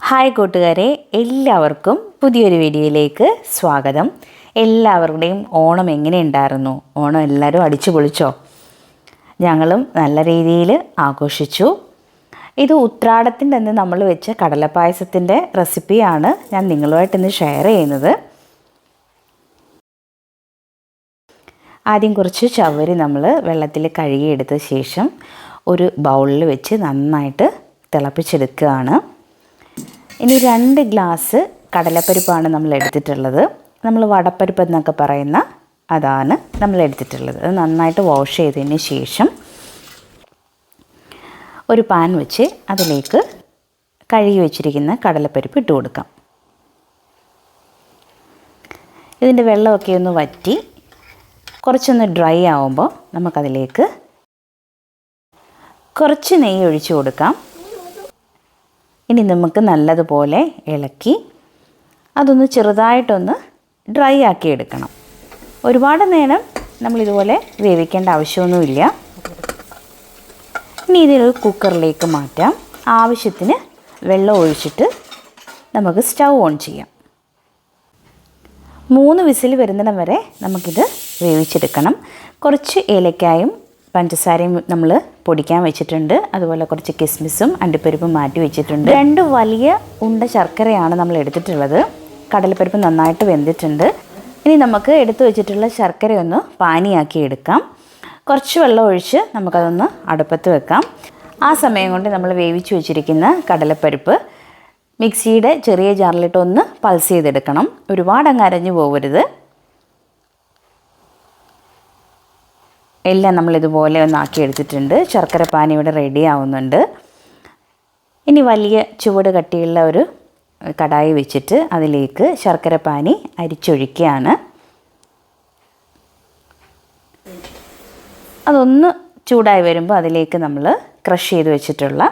Hi കൂട്ടുകാരെ എല്ലാവർക്കും പുതിയൊരു വീഡിയോയിലേക്ക് സ്വാഗതം. എല്ലാവരുടെയും ഓണം എങ്ങനെ ഉണ്ടായിരുന്നു? ഓണം എല്ലാവരും അടിച്ചു പൊളിച്ചോ? ഞങ്ങളും നല്ല രീതിയിൽ ആഘോഷിച്ചു. ഇത് ഉത്രാടത്തിന്റെ അന്ന് നമ്മൾ വെച്ച കടലപ്പായസത്തിന്റെ റെസിപ്പിയാണ് ഞാൻ നിങ്ങളുമായിട്ട് ഇന്ന് ഷെയർ ചെയ്യുന്നത്. ആദ്യം കുറച്ച് ചവരി നമ്മൾ വെള്ളത്തിൽ കഴുകിയെടുത്ത ശേഷം ഒരു ബൗളിൽ വെച്ച് നന്നായിട്ട് തിളപ്പിച്ചെടുക്കുകയാണ്. ഇനി രണ്ട് ഗ്ലാസ് കടലപ്പരിപ്പാണ് നമ്മൾ എടുത്തിട്ടുള്ളത്. നമ്മൾ വടപ്പരിപ്പ് എന്നൊക്കെ പറയുന്ന അതാണ് നമ്മൾ എടുത്തിട്ടുള്ളത്. അത് നന്നായിട്ട് വാഷ് ചെയ്തതിന് ശേഷം ഒരു പാൻ വെച്ച് അതിലേക്ക് കഴുകി വെച്ചിരിക്കുന്ന കടലപ്പരിപ്പ് ഇട്ട് കൊടുക്കാം. ഇതിന്റെ വെള്ളമൊക്കെ ഒന്ന് വറ്റി കുറച്ചൊന്ന് ഡ്രൈ ആവുമ്പോൾ നമുക്കതിലേക്ക് കുറച്ച് നെയ്യ് ഒഴിച്ചു കൊടുക്കാം. ഇനി നമുക്ക് നല്ലതുപോലെ ഇളക്കി അതൊന്ന് ചെറുതായിട്ടൊന്ന് ഡ്രൈ ആക്കി എടുക്കണം. ഒരുപാട് നേരം നമ്മളിതുപോലെ വേവിക്കേണ്ട ആവശ്യമൊന്നുമില്ല. ഇനി ഇതൊരു കുക്കറിലേക്ക് മാറ്റാം. ആവശ്യത്തിന് വെള്ളം ഒഴിച്ചിട്ട് നമുക്ക് സ്റ്റൗ ഓൺ ചെയ്യാം. മൂന്ന് വിസിൽ വരുന്നിടം വരെ നമുക്കിത് വേവിച്ചെടുക്കണം. കുറച്ച് ഏലക്കായും പഞ്ചസാരയും നമ്മൾ പൊടിക്കാൻ വെച്ചിട്ടുണ്ട്. അതുപോലെ കുറച്ച് കിസ്മിസും അണ്ടിപ്പരിപ്പും മാറ്റി വെച്ചിട്ടുണ്ട്. രണ്ട് വലിയ ഉണ്ട ശർക്കരയാണ് നമ്മൾ എടുത്തിട്ടുള്ളത്. കടലപ്പരിപ്പ് നന്നായിട്ട് വെന്തിട്ടുണ്ട്. ഇനി നമുക്ക് എടുത്തു വെച്ചിട്ടുള്ള ശർക്കര ഒന്ന് പാനിയാക്കി എടുക്കാം. കുറച്ച് വെള്ളം ഒഴിച്ച് നമുക്കതൊന്ന് അടുപ്പത്ത് വെക്കാം. ആ സമയം കൊണ്ട് നമ്മൾ വേവിച്ച് വെച്ചിരിക്കുന്ന കടലപ്പരിപ്പ് മിക്സിയുടെ ചെറിയ ജാറിലിട്ട് ഒന്ന് പൾസ് ചെയ്തെടുക്കണം. ഒരുപാട് അങ്ങ് അരഞ്ഞു പോകരുത് എല്ലാം നമ്മൾ ഇതുപോലെ ഒന്ന് ആക്കി എടുത്തിട്ടുണ്ട്. ശർക്കര പാനി ഇവിടെ റെഡി ആവുന്നുണ്ട്. ഇനി വലിയ ചുവട് കട്ടിയുള്ള ഒരു കടായി വെച്ചിട്ട് അതിലേക്ക് ശർക്കര പാനി അരിച്ചൊഴിക്കുകയാണ്. അതൊന്ന് ചൂടായി വരുമ്പോൾ അതിലേക്ക് നമ്മൾ ക്രഷ് ചെയ്ത് വെച്ചിട്ടുള്ള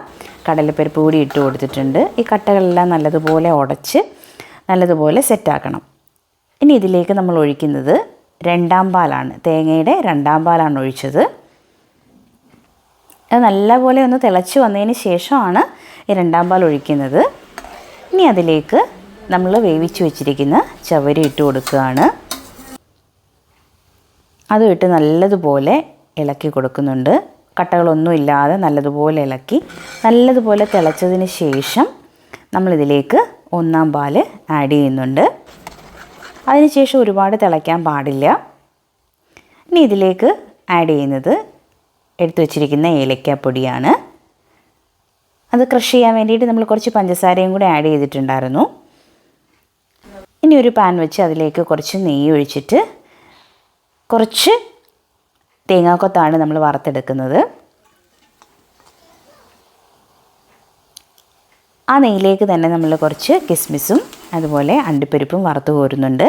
കടലപ്പരിപ്പ് കൂടി ഇട്ട് കൊടുത്തിട്ടുണ്ട്. ഈ കട്ടകളെല്ലാം നല്ലതുപോലെ ഉടച്ച് നല്ലതുപോലെ സെറ്റാക്കണം ഇനി ഇതിലേക്ക് നമ്മൾ ഒഴിക്കുന്നത് രണ്ടാം പാലാണ്. തേങ്ങയുടെ രണ്ടാം പാലാണ് ഒഴിച്ചത്. അത് നല്ലപോലെ ഒന്ന് തിളച്ച് വന്നതിന് ശേഷമാണ് ഈ രണ്ടാം പാൽ ഒഴിക്കുന്നത്. ഇനി അതിലേക്ക് നമ്മൾ വേവിച്ച് വെച്ചിരിക്കുന്ന ചവരി ഇട്ട് കൊടുക്കുകയാണ്. അതും ഇട്ട് നല്ലതുപോലെ ഇളക്കി കൊടുക്കുന്നുണ്ട്. കട്ടകളൊന്നും ഇല്ലാതെ നല്ലതുപോലെ ഇളക്കി നല്ലതുപോലെ തിളച്ചതിന് ശേഷം നമ്മളിതിലേക്ക് ഒന്നാം പാൽ ആഡ് ചെയ്യുന്നുണ്ട്. അതിനുശേഷം ഒരുപാട് തിളയ്ക്കാൻ പാടില്ല. ഇനി ഇതിലേക്ക് ആഡ് ചെയ്യുന്നത് എടുത്തു വച്ചിരിക്കുന്ന ഏലക്കാപ്പൊടിയാണ്. അത് ക്രഷ് ചെയ്യാൻ വേണ്ടിയിട്ട് നമ്മൾ കുറച്ച് പഞ്ചസാരയും കൂടി ആഡ് ചെയ്തിട്ടുണ്ടായിരുന്നു. ഇനി ഒരു പാൻ വെച്ച് അതിലേക്ക് കുറച്ച് നെയ്യ് ഒഴിച്ചിട്ട് കുറച്ച് തേങ്ങാക്കൊത്താണ് നമ്മൾ വറുത്തെടുക്കുന്നത്. ആ നെയ്യിലേക്ക് തന്നെ നമ്മൾ കുറച്ച് കിസ്മിസും അതുപോലെ അണ്ടിപ്പരിപ്പും വറുത്ത് കോരുന്നുണ്ട്.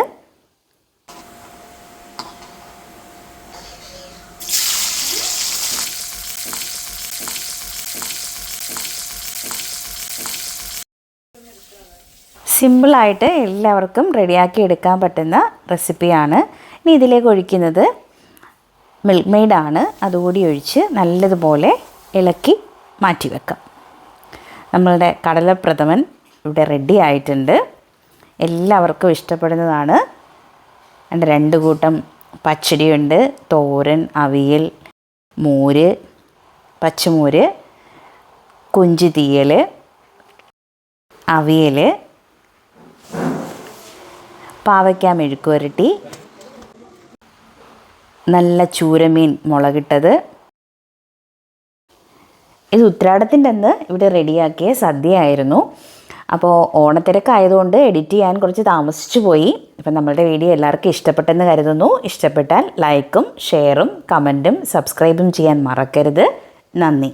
സിമ്പിളായിട്ട് എല്ലാവർക്കും റെഡിയാക്കി എടുക്കാൻ പറ്റുന്ന റെസിപ്പിയാണ്. ഇനി ഇതിലേക്ക് ഒഴിക്കുന്നത് മിൽക്ക് മെയ്ഡാണ് അതുകൂടി ഒഴിച്ച് നല്ലതുപോലെ ഇളക്കി മാറ്റി വെക്കാം നമ്മളുടെ കടലപ്രഥമൻ ഇവിടെ റെഡി ആയിട്ടുണ്ട്. എല്ലാവർക്കും ഇഷ്ടപ്പെടുന്നതാണ്. രണ്ട് കൂട്ടം പച്ചടിയുണ്ട്. തോരൻ അവിയൽ മോര് പച്ചമോര് കുഞ്ചി തീയൽ അവിയൽ പാവയ്ക്ക മെഴുക്കുവരട്ടി നല്ല ചൂരമീൻ മുളകിട്ടത്. ഇത് ഉത്രാടത്തിന്റെ അന്ന് ഇവിടെ റെഡിയാക്കിയ സദ്യയായിരുന്നു. അപ്പോൾ ഓണത്തിരക്കായതുകൊണ്ട് എഡിറ്റ് ചെയ്യാൻ കുറച്ച് താമസിച്ചു പോയി. അപ്പം നമ്മളുടെ വീഡിയോ എല്ലാവർക്കും ഇഷ്ടപ്പെട്ടെന്ന് കരുതുന്നു. ഇഷ്ടപ്പെട്ടാൽ ലൈക്കും ഷെയറും കമന്റും സബ്സ്ക്രൈബും ചെയ്യാൻ മറക്കരുത്. നന്ദി.